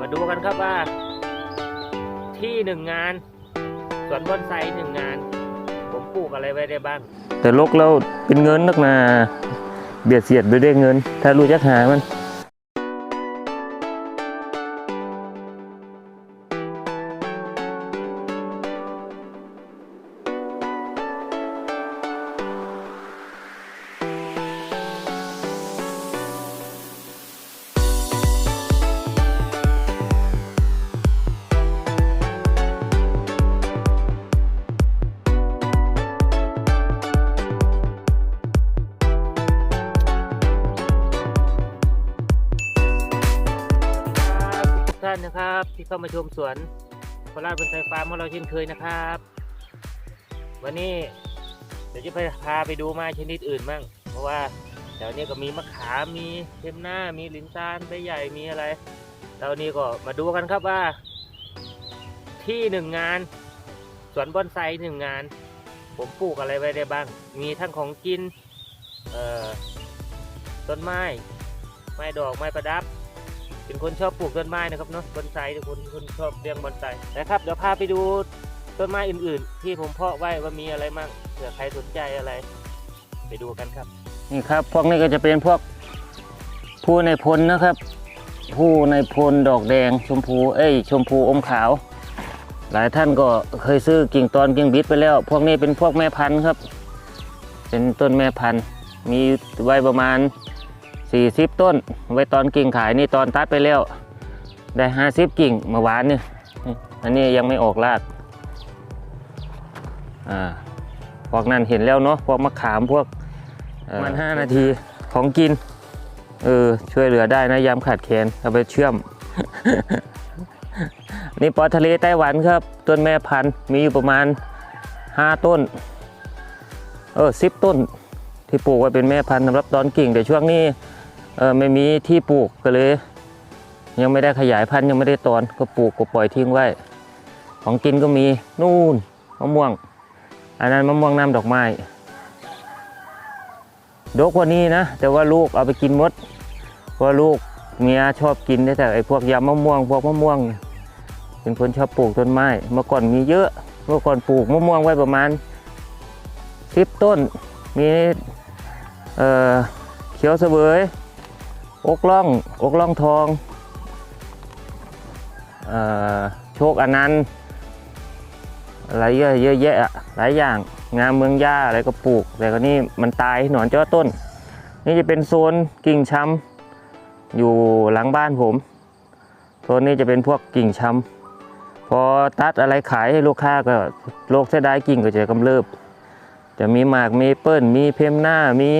มาดูกันครับว่า ที่หนึ่งงานสวนบอนไซหนึ่งงาน ผมปลูกอะไรไว้ได้บ้าง แต่ลกเราเป็นเงินนักนาเบียดเสียดไปด้วยเงิน ถ้ารู้จักหามัน ที่เข้ามาชมสวนโคราชบอนไซฟาร์มของเราเช่นเคยนะครับ วันนี้เดี๋ยวจะไปพาไปดูไม้ชนิดอื่นบ้างเพราะว่าแถวนี้ก็มีมะขามมีเทมหน้ามีลินซานใบใหญ่มีอะไรแล้วนี้ก็มาดูกันครับว่า ที่หนึ่งงาน สวนบอนไซหนึ่งงาน ผมปลูกอะไรไว้ได้บ้าง มีทั้งของกินต้นไม้ไม้ดอกไม้ประดับ เป็นคนชอบปลูกต้นไม้นะครับเนาะบอนไซทุกคนคนชอบเลี้ยงบอนไซนะครับเดี๋ยวพาไปดูต้นไม้อื่น ๆ ที่ผมเพาะไว้ว่ามีอะไรมั่งเผื่อใครสนใจอะไร ไปดูกันครับ นี่ครับ พวกนี้ก็จะเป็นพวกผู้ในพลนะครับ ผู้ในพลดอกแดงชมพูเอ้ยชมพูอมขาว หลายท่านก็เคยซื้อกิ่งตอนกิ่งบิดไปแล้ว พวกนี้เป็นพวกแม่พันธุ์ครับ เป็นต้นแม่พันธุ์มีไว้ประมาณ 40 ต้น ไว้ตอนกิ่งขายนี่ตอนตัดไปแล้ว ได้ 50 กิ่งเมาหวานเนี่ยอันนี้ยังไม่ออกรากอ่าพวกนั้นเห็นแล้วเนาะพวกมะขามพวกมันห้านาทีของกินเออช่วยเหลือได้นะยามขาดแคลนเอาไปเชื่อม นี่ปอทะเลไต้หวันครับ ต้นแม่พันธุ์มีอยู่ประมาณ 5 ต้น เออสิบต้น ที่ปลูกไว้เป็นแม่พันธุ์สำหรับตอนกิ่งแต่ช่วงนี้ เออไม่มีที่ปลูกก็เลย ยังไม่ได้ขยายพันธุ์ยังไม่ได้ตอนก็ปลูกก็ปล่อยทิ้งไว้ ของกินก็มีนู่นมะม่วง อันนั้นมะม่วงน้ำดอกไม้ดกกว่านี้นะ แต่ว่าลูกเอาไปกินหมดเพราะลูกเมียชอบกินแต่ไอ้พวกยำมะม่วงพวกมะม่วง เป็นคนชอบปลูกต้นไม้ เมื่อก่อนมีเยอะ เมื่อก่อนปลูกมะม่วงไว้ประมาณสิบต้น มีเออเขียวเสวย อกล่องอกล่องทองออโชคอนันต์อะไรเยอะเยอะแยะหลายอย่างงามเมืองย่าอะไรก็ปลูก แต่ก็นี่มันตายหนอนเจ้อต้น นี่จะเป็นโซนกิ่งช้ำอยู่หลังบ้านผมโซนนี้จะเป็นพวกกิ่งช้ำพอตัดอะไรขายให้ลูกค้าก็โรคเสียดายกิ่งก็จะกำเริบจะมีหมากมีเปิ้ลมีเพมหน้ามี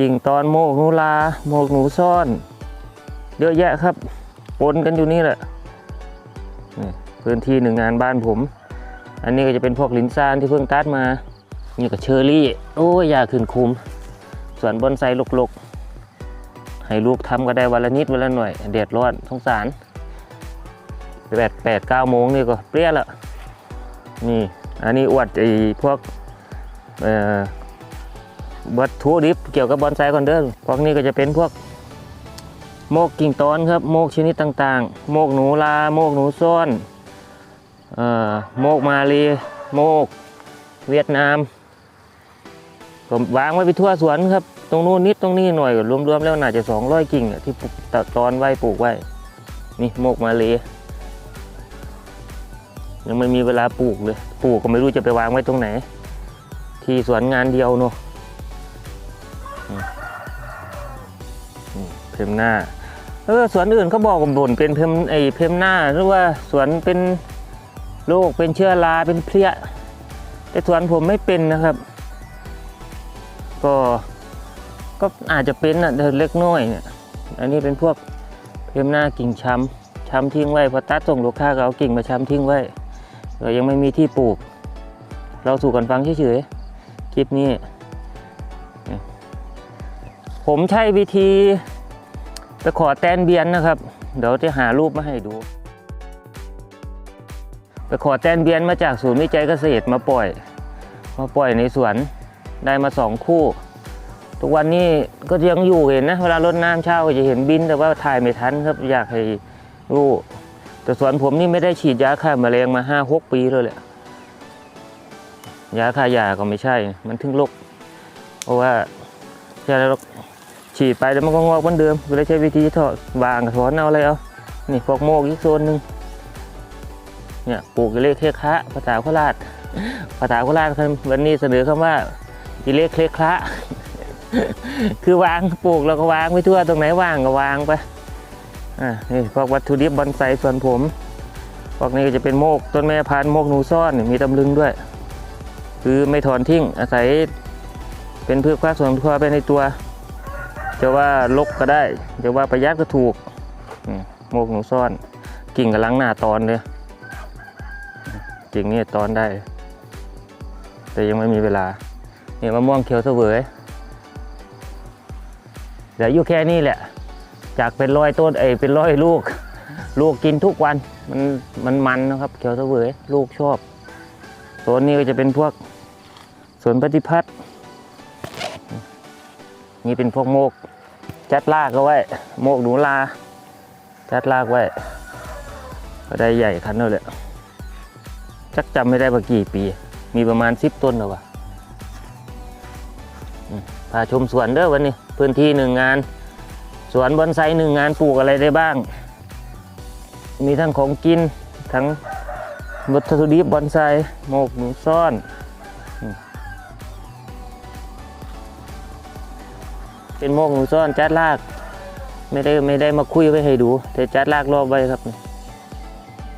กิ่งตอนโมกหนูลาโมกหนูซ่อน เยอะแยะครับปนกันอยู่นี่แหละพื้นที่หนึ่งงานบ้านผม อันนี้ก็จะเป็นพวกลินซานที่เพิ่งตัดมา นี่ก็เชอรี่ โอ้ยอยาขึ้นคุม ส่วนบอนไซลกๆ ให้ลูกทำก็ได้วันละนิดวันละหน่อยเดือดร้อนสงสารแปดแปดเก้าโมงนี่ก็เปรี้ยละนี่ อันนี้อวดไอ้พวกเอ่อ วัตถุดิบเกี่ยวกับบอนไซก่อนเด้อพวกนี้ก็จะเป็นพวกโมกกิ่งตอนครับโมกชนิดต่างๆ โมกหนูลา โมกหนูซ่อนเอ่อโมกมาลีโมกเวียดนามผมวางไว้ไปทั่วสวนครับ ตรงนู้นนิดตรงนี้หน่อยก็รวมๆแล้วน่าจะ200กิ่งที่ปลูกตอนไว้ปลูกไว้ นี่โมกมาลียังไม่มีเวลาปลูกเลย ปลูกก็ไม่รู้จะไปวางไว้ตรงไหน ที่สวนงานเดียวเนอะ เพมหน้าเออสวนอื่นเขาบอกว่าบ่นเป็นเพมไอเพมหน้าหรือว่าสวนเป็นโรคเป็นเชื้อราเป็นเพลี้ยแต่สวนผมไม่เป็นนะครับ ก็ก็อาจจะเป็นอะเล็กน้อยเนี่ยอันนี้เป็นพวกเพมหน้ากิ่งช้ำช้ำทิ้งไว้พอตัดส่งลูกค้าก็เอากิ่งมาช้ำทิ้งไว้ก็ยังไม่มีที่ปลูก เราสู่กันฟังเฉยๆคลิปนี้ ผมใช้วิธีไปขอแตนเบียนนะครับ เดี๋ยวจะหารูปมาให้ดูไปขอแตนเบียนมาจากศูนย์วิจัยเกษตรมาปล่อย มาปล่อยในสวนได้มาสองคู่ทุกวันนี้ก็ยังอยู่เห็นนะเวลารดน้ำเช้าก็จะเห็นบิน แต่ว่าถ่ายไม่ทันครับอยากให้รู้ แต่สวนผมนี่ไม่ได้ฉีดยาฆ่าแมลงมาห้าหกปีแล้วแหละยาฆ่ายาก็ไม่ใช่ มันถึงโรคเพราะว่าใช่แล้ว ฉีดไปแล้วมันก็งอกเหมือนเดิมก็เลยใช้วิธีถอดวางถอนเอาอะไรเอา นี่พวกโมกอีกโซนหนึ่งเนี่ยปลูกอิเล็กเคคะภาษาโคราชภาษาโคราชวันนี้เสนอคำว่าอิเล็กเคคะคือวางปลูกแล้วก็วางไปทั่วตรงไหนว่างก็วางไปอ่านี่พวกวัตถุดิบบอนไซส่วนผมพวกนี้ก็จะเป็นโมกต้นแม่พันธุ์โมกหนูซ่อนมีตำลึงด้วย คือไม่ถอนทิ้งอาศัยเป็นพืชคว้าส่วนครัวไปในตัว จะว่าลกก็ได้จะว่าประหยัดก็ถูกโมกหนูซ่อน กิ่งกำลังหน้าตอนเลยกิ่งนี่ตอนได้ แต่ยังไม่มีเวลาเนี่ยมะม่วงเขียวเสวยเดี๋ยวอยู่แค่นี้แหละ จากเป็นร้อยต้นเอยเป็นร้อยลูก ลูกกินทุกวันมันมันมันนะครับเขียวเสวยลูกชอบโซนนี้ก็จะเป็นพวกสวนปฏิพัฒน์ นี่เป็นพวกโมกจัดลากเอาไว้ โมกหนูลาจัดลากไว้ก็ได้ใหญ่คันนั่นแหละจักจำไม่ได้ว่ากี่ปี มีประมาณสิบต้นหรอวะพาชมสวนเด้อวันนี้ พื้นที่หนึ่งงาน สวนบอนไซหนึ่งงานปลูกอะไรได้บ้าง มีทั้งของกินทั้งวัตถุดิบบอนไซโมกหนูซ่อน เป็นโมกหูซ่อนจัดลาก ไม่ได้ไม่ได้มาคุยไว้ให้ดู แต่จัดลากรอบไว้ครับ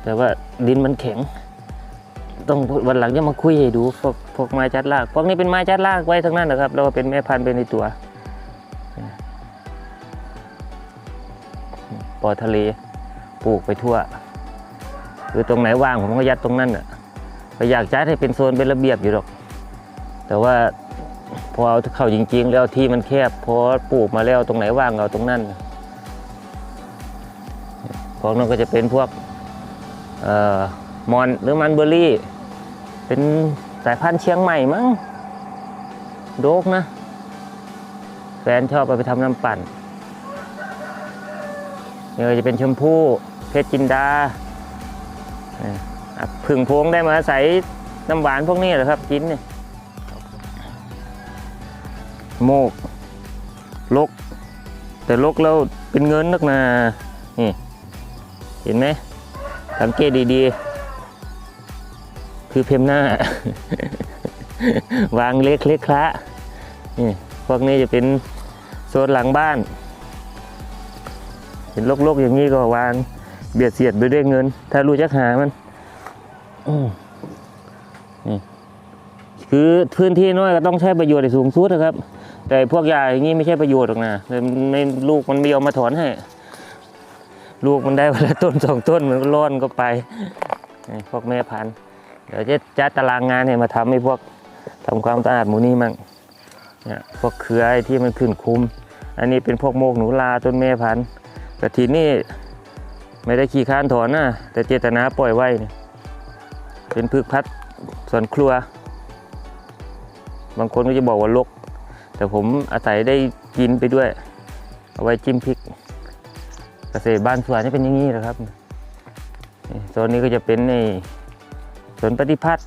แต่ว่าดินมันแข็ง ต้องวันหลังจะมาคุยให้ดูพวกพวกไม้จัดลากพวกนี้เป็นไม้จัดลากไว้ทั้งนั้นนะครับแล้วก็เป็นแม่พันธุ์เป็นในตัวปอทะเลปลูกไปทั่วคือตรงไหนว่างผมก็ยัดตรงนั้นอะก็อยากจัดให้เป็นโซนเป็นระเบียบอยู่หรอก แต่ว่า พอเอาเข้าจริง ๆ แล้วที่มันแคบพอปลูกมาแล้วตรงไหนว่างเอาตรงนั้นพวกนั้นก็จะเป็นพวกออมอนหรือมันเบอร์รี่ เป็นสายพันธุ์เชียงใหม่มั้งโดกนะ แฟนชอบเอาไปทำน้ำปั่นนี่ก็จะเป็นชมพู่เพชรจินดาผึ่งพวงได้มาใส่น้ำหวานพวกนี้เหรอครับกินเนี่ย โมกลก แต่ลกแล้วเป็นเงินนักหนานี่เห็นไหมสังเกตดีๆ คือเพมหน้า วางเล็กเล็กคละนี่พวกนี้จะเป็นโซนหลังบ้าน เห็นลกๆอย่างนี้ก็วางเบียดเสียดไปด้วยเงิน ถ้ารู้จักหามันนี่คือพื้นที่น้อยก็ต้องใช้ประโยชน์ให้สูงสุดนะครับ แต่พวกยาอย่างนี้ไม่ใช่ประโยชน์หรอกนะไม่ลูกมันไม่ยอมมาถอนให้ ลูกมันได้วันละต้นสองต้นมันก็ร่อนก็ไปพวกแม่พันธุ์เดี๋ยวจะจัดตารางงานให้มาทำให้พวกทำความสะอาดหมูนี่มั่งเนี่ยพวกเครือไอ้ที่มันขึ้นคุม อันนี้เป็นพวกโมกหนูลาต้นแม่พันธุ์กระถินนี่ไม่ได้ขี่ค้านถอนนะแต่เจตนาปล่อยไว้เนี่ยเป็นพืชพัดสวนครัว บางคนก็จะบอกว่าลก แต่ผมอาศัยได้กินไปด้วย เอาไว้จิ้มพริก เกษตรบ้านสวนนี่เป็นอย่างนี้นะครับนี่โซนนี้ก็จะเป็นในสวนปฏิพัฒน์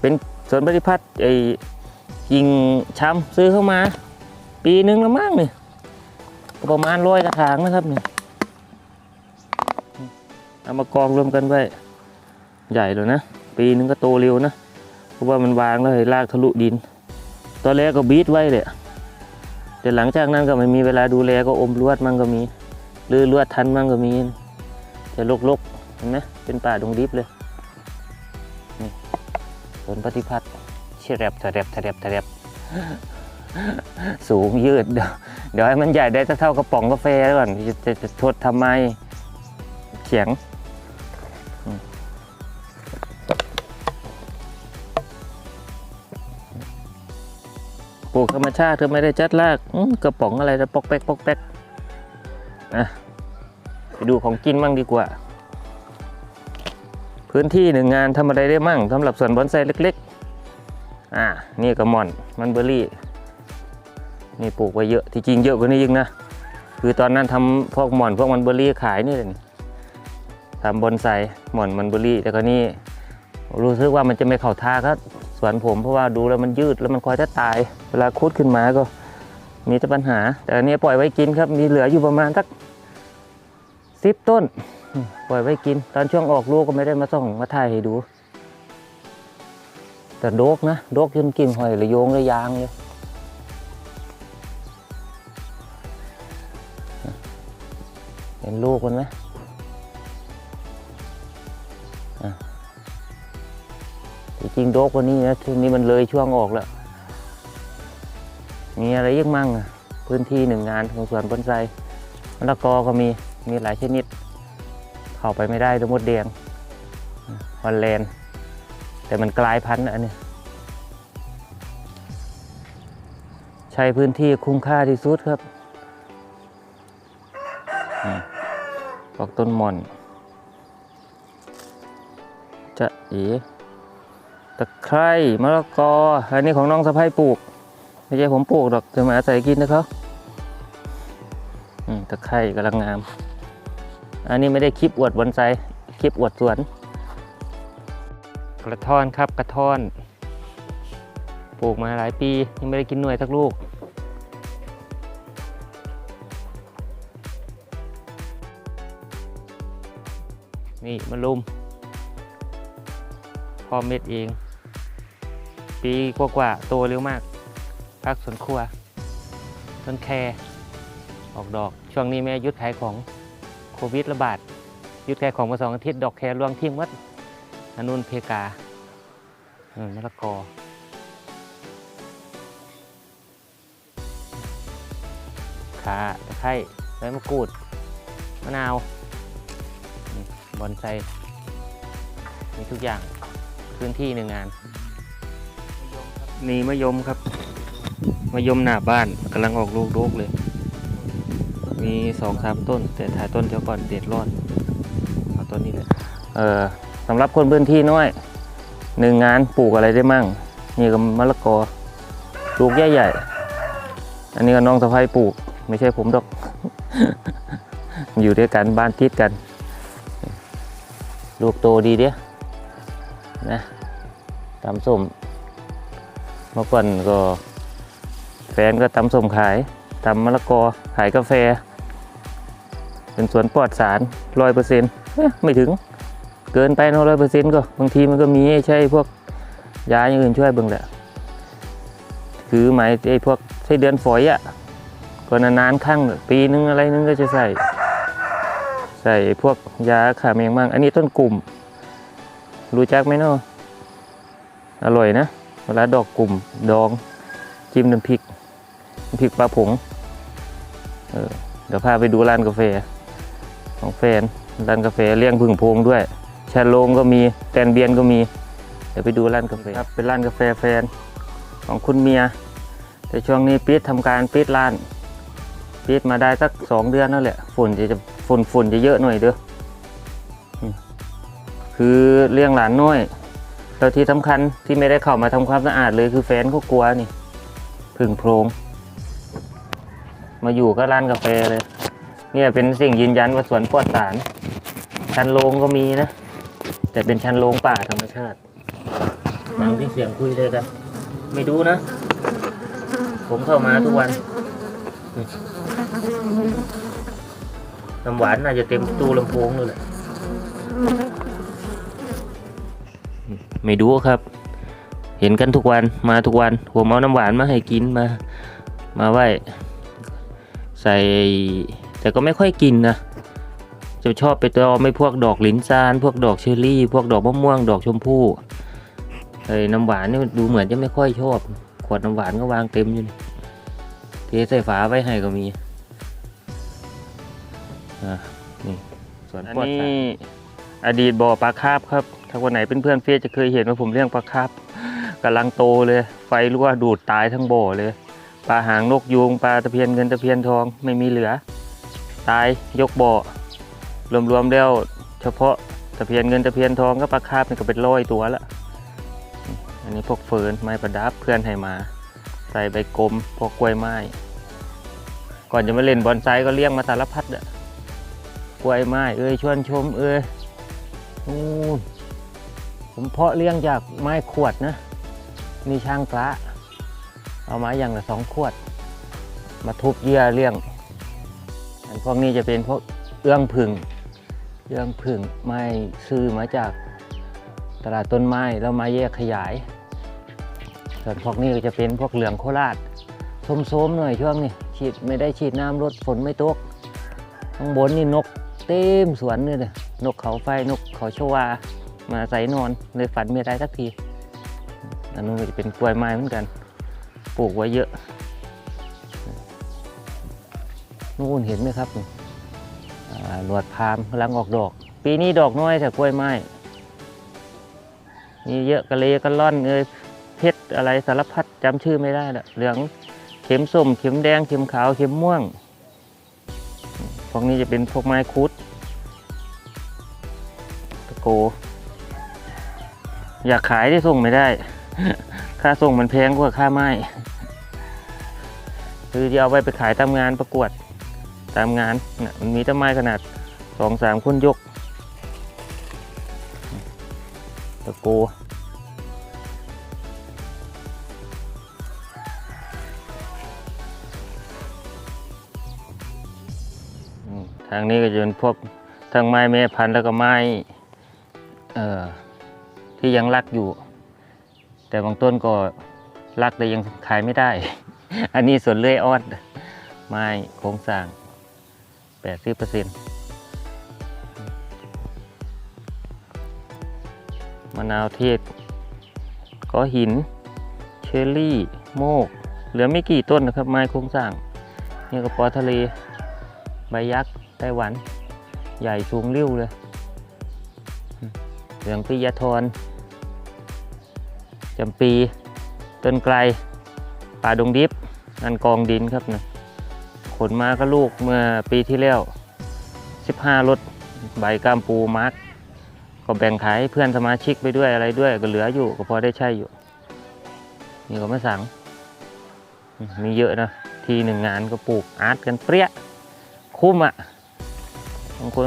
เป็นสวนปฏิพัฒน์ไอ้ยิงช้ำซื้อเข้ามา ปีหนึ่งล้วมั้งเนี่ยก็ประมาณร้อยกระถางนะครับนี่เอามากองรวมกันไว้ใหญ่เลยนะ ปีนึงก็โตเร็วนะ เพราะว่ามันวางแล้วให้รากทะลุดิน ตอนแรกก็บีทไว้เลยแต่หลังจากนั้นก็ไม่มีเวลาดูแลก็อมลวดมั่งก็มีหรือลวดทันมั่งก็มีจะลกๆเห็นไหมเป็นป่าดงดิบเลยนี่สวนปฏิพัฒน์เชรบทะเรบทะเรบทะเรบสูงยืดเดี๋ยวเดี๋ยวให้มันใหญ่ได้เท่ากระป๋องกาแฟก่อนจะจะจะทดทำไมเขียง ลูกธรรมชาติเธอไม่ได้จัดลากกระป๋องอะไรจะปอกแป๊กปอกแป๊กอะไปดูของกินมั่งดีกว่า พื้นที่หนึ่งงานทำอะไรได้มั่งสำหรับสวนบอนไซเล็กๆ อ่า นี่กระมอนมันเบอร์รี่ นี่ปลูกไว้เยอะ ที่จริงเยอะกว่านี้ยิ่งนะ คือตอนนั้นทำพวกหมอนพวกมันเบอรี่ขายนี่เลยทำบอนไซหมอนมันเบอรี่ แต่ก็นี่รู้สึกว่ามันจะไม่เข้าท่าก็ สวนผมเพราะว่าดูแล้วมันยืดแล้วมันคอยจะตาย เวลาคุดขึ้นมาก็มีแต่ปัญหา แต่อันนี้ปล่อยไว้กินครับ มีเหลืออยู่ประมาณสักสิบต้น ปล่อยไว้กิน ตอนช่วงออกลูกก็ไม่ได้มาส่องมาถ่ายให้ดู แต่โดกนะ โดกจนกิ่งหอยระโยงระยางเลยเห็นลูกมันไหม จริงโดกวันนี้นะช่วงนี้มันเลยช่วงออกแล้ว มีอะไรอีกมั่งอะพื้นที่หนึ่งงานของสวนบอนไซมะละกอก็มีมีหลายชนิด เข้าไปไม่ได้ตัวมดแดงฮอลแลนด์แต่มันกลายพันธุ์นะอันนี้ใช้พื้นที่คุ้มค่าที่สุดครับอืมพวกต้นหม่อน จะเอ๋ ตะไคร้มะละกอ อันนี้ของน้องสะพ้ายปลูก ไม่ใช่ผมปลูกหรอกจะมาอาศัยกินนะครับอืมตะไคร้กำลังงาม อันนี้ไม่ได้คลิปอวดบอนไซคลิปอวดสวน กระท้อนครับกระท้อน ปลูกมาหลายปียังไม่ได้กินหน่วยสักลูก นี่มะลุมพอเม็ดเอง ปีกว่าๆโตเร็วมากพักสวนครัวต้นแครออกดอก ช่วงนี้แม่ยุดขายของโควิดระบาดยุดขายของมาสองอาทิตย์ดอกแครรวงทิ้งหมัดอนนุนเพกาเออมะละกอขาตะไคร้ใบมะกรูดมะนาวบอนไซมีทุกอย่างพื้นที่หนึ่งงาน นี่มะยมครับมะยมหน้าบ้านกำลังออกลูกโดกเลย มีสองสามต้น แต่ถ่ายต้นเจ้าก่อนเด็ดรอดเอาต้นนี้เลยเออสำหรับคนพื้นที่น้อยหนึ่งงานปลูกอะไรได้มั่ง นี่ก็มะละกอลูกใหญ่ๆอันนี้ก็น้องสะพ้ายปลูก ไม่ใช่ผมดอก อยู่ด้วยกันบ้านติดกัน ลูกโตดีเดียนะตำส้ม มื่อก่อนก็แฟนก็ตำส้มขายตำมะละกอขายกาแฟ เป็นสวนปลอดสารร้อยเปอร์เซ็นต์ไม่ถึงเกินไปนอะร้อยเปอร์เซ็นต์ก็บางทีมันก็มีใช่พวกยาอย่างอื่นช่วยบิ่งแหละคือหมายไอ้พวกใช้เดือนฝอยอะ่ะก็นานๆครั้งปีนึงอะไรนึงก็จะใส่ ใส่พวกยาขาแมงมั่งอันนี้ต้นกลุ่ม รู้จักไหมเนาะอร่อยนะ เวลาดอกกลุ่มดองจิ้มน้ำพริกน้ำพริกปลาผงเออเดี๋ยวพาไปดูร้านกาแฟ ของแฟนร้านกาแฟเลี้ยงพึ่งโพงด้วยชาโลงก็มีแตนเบียนก็มี เดี๋ยวไปดูร้านกาแฟครับเป็นร้านกาแฟแฟนของคุณเมีย แต่ช่วงนี้ปิดทำการปิดร้านปิดมาได้สักสองเดือนนั่นแหละฝุ่นจะจะฝุ่นฝุ่นจะเยอะหน่อยเด้ออืมคือเลี้ยงหลานน้อย แล้วที่สำคัญที่ไม่ได้เข้ามาทำความสะอาดเลยคือแฟนเขากลัวนี่พึ่งโพรง มาอยู่ก็ร้านกาแฟเลย เนี่ยเป็นสิ่งยืนยันว่าสวนปลอดสาร ชั้นโลงก็มีนะ แต่เป็นชั้นโลงป่าธรรมชาติฟังที่เสียงคุยเลยกัน ไม่ดูนะ ผมเข้ามาทุกวันน้ำหวานน่าจะเต็มตู้ลำโพงเลยแหละ ไม่ดูครับ เห็นกันทุกวันมาทุกวันผมเอาน้ำหวานมาให้กินมา มาไหว้ใส่แต่ก็ไม่ค่อยกินนะจะชอบไปตอไม่พวกดอกลิ้นซาน พวกดอกเชอร์รี่ พวกดอกมะม่วง ดอกชมพู่ไอ้น้ำหวานนี่ดูเหมือนจะไม่ค่อยชอบ ขวดน้ำหวานก็วางเต็มอยู่เทใส่ฝาไว้ให้ก็มีอะนี่ส่วนอันนี้อดีตบ่อปลาคาบครับ ถ้าคนไหนเป็นเพื่อนเฟซจะเคยเห็นว่าผมเลี้ยงปลาคาบกำลังโตเลย ไฟรั่วดูดตายทั้งบ่อเลย ปลาหางนกยูงปลาตะเพียนเงินตะเพียนทองไม่มีเหลือ ตายยกบ่อ รวมๆแล้วเฉพาะตะเพียนเงินตะเพียนทองก็ปลาคาบนี่ก็เป็นร้อยตัวละ อันนี้พวกเฟิร์นไม้ประดับเพื่อนให้มา ใส่ใบกลมพวกกล้วยไม้ ก่อนจะมาเล่นบอนไซก็เลี้ยงมาสารพัดอะกล้วยไม้เอ้ยชวนชมเอ้ยนู่น ผมเพาะเลี้ยงจากไม้ขวดนะนี่ช่างกละเอามาอย่างละสองขวด มาทุบเยื่อเลี้ยง อันพวกนี้จะเป็นพวกเอื้องผึ่งเอื้องผึ่งไม้ซื้อมาจากตลาดต้นไม้แล้วมาแยกขยาย ส่วนพวกนี้ก็จะเป็นพวกเหลืองโคราชโสมๆหน่อยช่วงนี้ฉีดไม่ได้ฉีดน้ำรดฝนไม่ตกข้างบนนี่นกเต็มสวนเลยเนี่ยนกเขาไฟนกเขาชวา มาใส่นอนเลยฝันไม่ได้สักทีอันนู้นจะเป็นกล้วยไม้เหมือนกัน ปลูกไว้เยอะนู่นเห็นไหมครับหนวดพามกำลังออกดอก ปีนี้ดอกน้อยแต่กล้วยไม้มีเยอะกะเลกะล่อนเอ้ยเพชรอะไรสารพัดจำชื่อไม่ได้ละเหลืองเข็มส้มเข็มแดงเข็มขาวเข็มม่วงพวกนี้จะเป็นพวกไม้คุดตะโก อยากขายที่ส่งไม่ได้ ค่าส่งมันแพงกว่าค่าไม้คือจะเอาไปไปขายตามงานประกวดตามงานน่ะมันมีต้นไม้ขนาดสองสามคนยกตะโกทางนี้ก็จะเป็นพวกทั้งไม้แม่พันธุ์แล้วก็ไม้ เอ่อ ที่ยังรักอยู่ แต่บางต้นก็รักแต่ยังขายไม่ได้ อันนี้ส่วนเลื่อยออดไม้โครงสร้าง 80%มะนาวเทศ ก็หิน เชอร์รี่ โมก เหลือไม่กี่ต้นนะครับ ไม้โครงสร้าง นี่ก็ปอทะเล ใบยักษ์ไต้หวัน ใหญ่สูงริ้วเลยเหลืองปิยธร จำปี ต้นไกล ป่าดงดิบนันกองดินครับนะขนมาก็ลูกเมื่อปีที่แล้ว 15รถใบกามปูมาร์กก็แบ่งขายเพื่อนสมาชิกไปด้วยอะไรด้วยก็เหลืออยู่ก็พอได้ใช้อยู่ นี่ก็มาสั่งมีเยอะนะ ทีหนึ่งงานก็ปลูกอาร์ตกันเปรี้ย คุ้มอะบางคน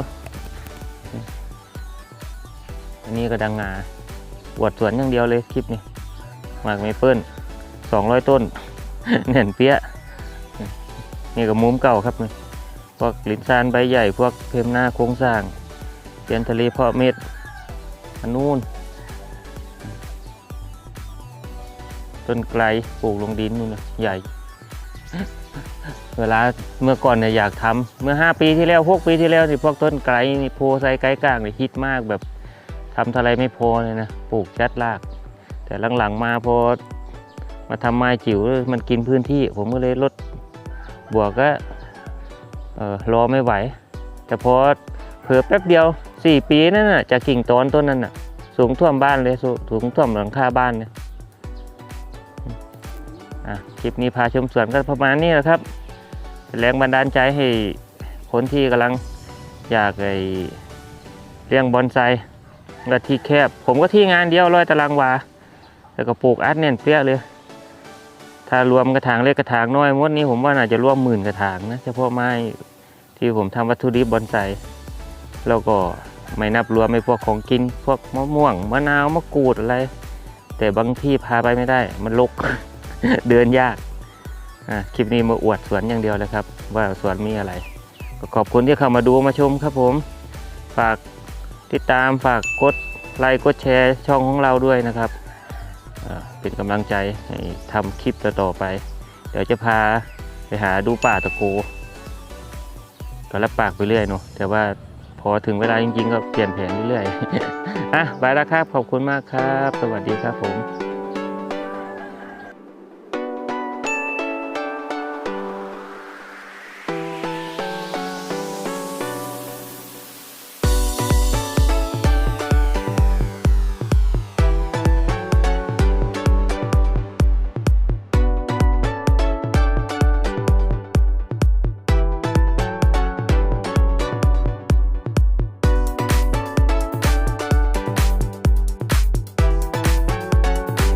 อันนี้ก็ดังงาอวดสวนอย่างเดียวเลยคลิปนี้ หมากเมเปิลสองร้อยต้นเน่นเปี้ยนี่ก็มุมเก่าครับนี่พวกลิ้นซานใบใหญ่พวกเพมหน้าโครงสร้างเตียนทะเลเพาะเม็ดอันนู้นต้นไกลปลูกลงดินนู่นใหญ่ เวลาเมื่อก่อนเนี่ยอยากทำเมื่อ 5 ปีที่แล้วพวกปีที่แล้วนี่พวกต้นไกลนี่โพไซไกลกลางนี่ฮิตมากแบบทำเท่าไรไม่พอเลยนะปลูกจัดราก แต่หลังๆมาพอมาทำไม้จิ๋วมันกินพื้นที่ ผมก็เลยลดบวกก็เออรอไม่ไหว แต่พอเผื่อแป๊บเดียว 4 ปีนั่นน่ะจากกิ่งตอนต้นนั้นน่ะ สูงท่วมบ้านเลยสูสูงท่วมหลังคาบ้านเนี่ยคลิปนี้พาชมสวนกันประมาณนี้แหละครับ แรงบันดาลใจให้คนที่กำลังอยากไอเลี้ยงบอนไซและที่แคบ ผมก็ที่งานเดียวร้อยตารางวา แล้วก็ปลูกอาร์ตเน่นเปี้ยเลย ถ้ารวมกระถางเล็กกระถางน้อยมดนี้ผมว่าน่าจะร่วมหมื่นกระถางนะเฉพาะไม้ที่ผมทำวัตถุดิบบอนไซแล้วก็ไม่นับรวมไอ้พวกของกิน พวกมะม่วงมะนาวมะกรูดอะไร แต่บางที่พาไปไม่ได้ มันลกเดินยากอะคลิปนี้มาอวดสวนอย่างเดียวเลยครับ ว่าสวนมีอะไรก็ขอบคุณที่เข้ามาดูมาชมครับผม ฝากติดตามฝากกดไลค์กดแชร์ช่องของเราด้วยนะครับ เป็นกำลังใจให้ทำคลิปต่อๆไป เดี๋ยวจะพาไปหาดูป่าตะโกก็รับปากไปเรื่อยเนาะแต่ว่าพอถึงเวลาจริงๆ ก็เปลี่ยนแผนเรื่อยๆ อะบายแล้วครับ ขอบคุณมากครับ สวัสดีครับผม